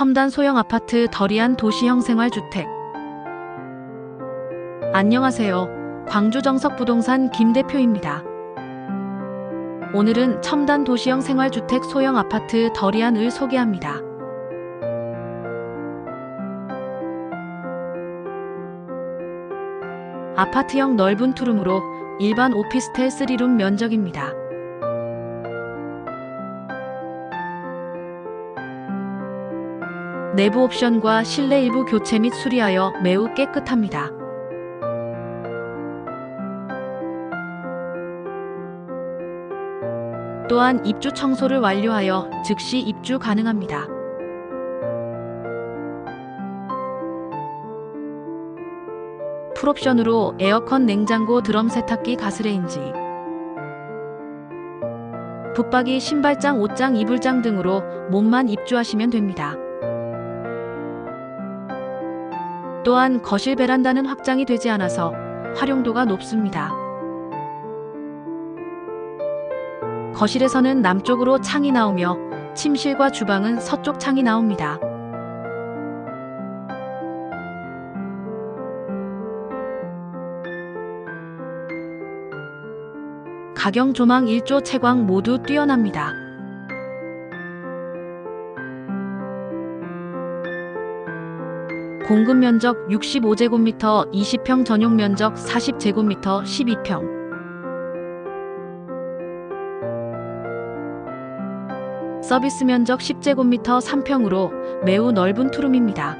첨단 소형 아파트 더리안 도시형 생활주택. 안녕하세요. 광주 정석 부동산 김 대표입니다. 오늘은 첨단 도시형 생활주택 소형 아파트 더리안을 소개합니다. 아파트형 넓은 투룸으로 일반 오피스텔 3룸 면적입니다. 내부 옵션과 실내 일부 교체 및 수리하여 매우 깨끗합니다. 또한 입주 청소를 완료하여 즉시 입주 가능합니다. 풀옵션으로 에어컨, 냉장고, 드럼 세탁기, 가스레인지, 붙박이, 신발장, 옷장, 이불장 등으로 몸만 입주하시면 됩니다. 또한 거실 베란다는 확장이 되지 않아서 활용도가 높습니다. 거실에서는 남쪽으로 창이 나오며 침실과 주방은 서쪽 창이 나옵니다. 가경 조망 1조 채광 모두 뛰어납니다. 공급 면적 65제곱미터 20평 전용 면적 40제곱미터 12평 서비스 면적 10제곱미터 3평으로 매우 넓은 투룸입니다.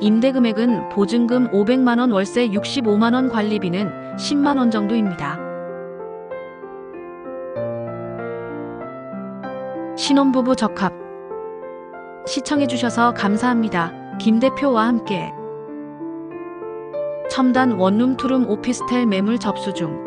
임대 금액은 보증금 500만원 월세 65만원 관리비는 10만원 정도입니다. 신혼부부 적합. 시청해주셔서 감사합니다. 김 대표와 함께. 첨단 원룸 투룸 오피스텔 매물 접수 중